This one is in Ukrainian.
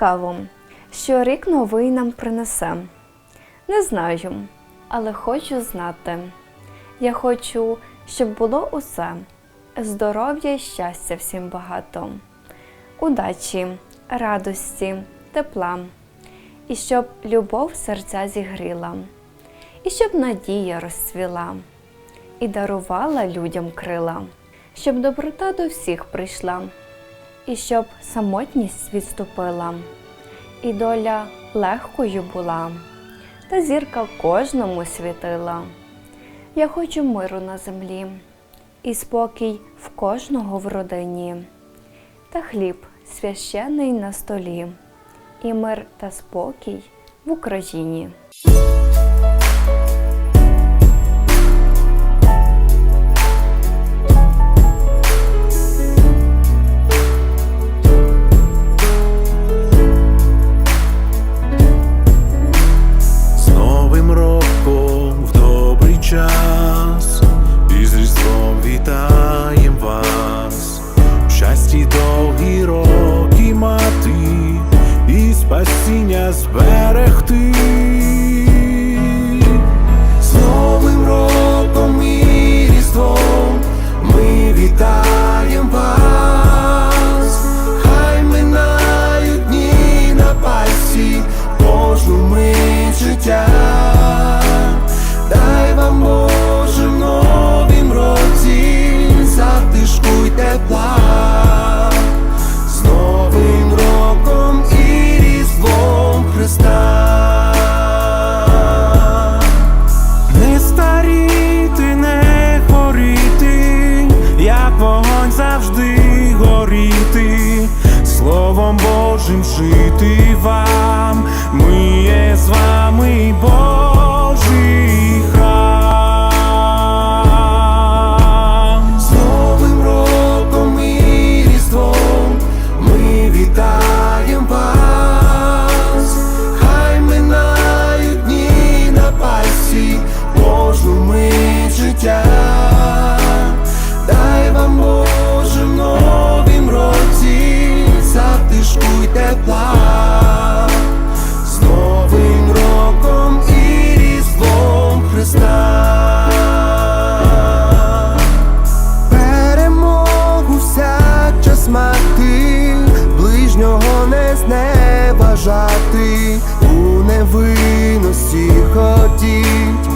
Цікаво, що рік новий нам принесе. Не знаю, але хочу знати. Я хочу, щоб було усе. Здоров'я і щастя всім багато, удачі, радості, тепла, і щоб любов серця зігріла, і щоб надія розцвіла, і дарувала людям крила, щоб доброта до всіх прийшла, і щоб самотність відступила, і доля легкою була, та зірка кожному світила. Я хочу миру на землі, і спокій в кожного в родині, та хліб священий на столі, і мир та спокій в Україні. Довгі роки мати, і спасіння зберегти. можем жити вам, ми є з вами Бог. затишку й тепла, з роком і різдвом Христа, перемогу всякчас мати, ближнього не зневажати, у невинності ходіть.